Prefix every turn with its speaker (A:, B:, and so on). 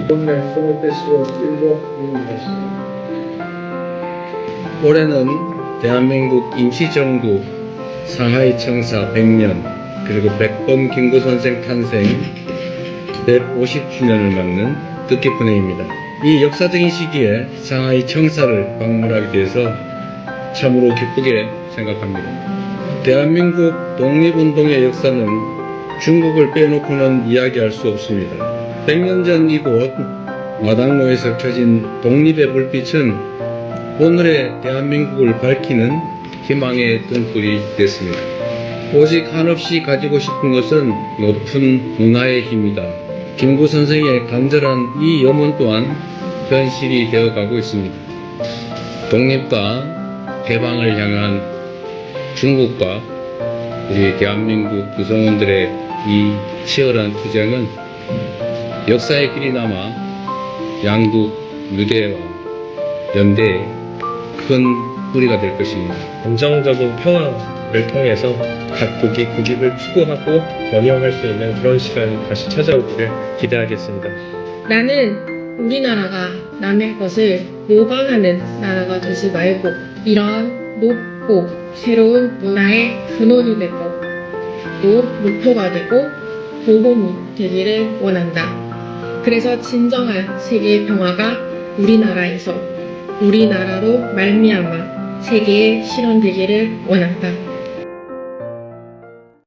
A: 이번에 스물 대시고 일곱 미입니다.
B: 올해는 대한민국 임시정부 상하이 청사 100년 그리고 백범 김구 선생 탄생 150주년을 맞는 뜻깊은 해입니다. 이 역사적인 시기에 상하이 청사를 방문하게 돼서 참으로 기쁘게 생각합니다. 대한민국 독립운동의 역사는 중국을 빼놓고는 이야기할 수 없습니다. 100년 전 이곳 마당로에서 켜진 독립의 불빛은 오늘의 대한민국을 밝히는 희망의 등불이 됐습니다. 오직 한없이 가지고 싶은 것은 높은 문화의 힘이다. 김구 선생의 간절한 이 염원 또한 현실이 되어가고 있습니다. 독립과 해방을 향한 중국과 우리 대한민국 구성원들의 이 치열한 투쟁은 역사의 길이 남아 양국 유대와 연대의 큰 뿌리가 될 것입니다.
C: 안정적인 평화를 통해서 각국이 국익을 추구하고 번영할 수 있는 그런 시간이 다시 찾아오기를 기대하겠습니다.
D: 나는 우리나라가 남의 것을 모방하는 나라가 되지 말고 이러한 높고 새로운 문화의 근원이 되고 또 목표가 되고 보험이 되기를 원한다. 그래서 진정한 세계의 평화가 우리나라에서 우리나라로 말미암아 세계에 실현되기를 원한다.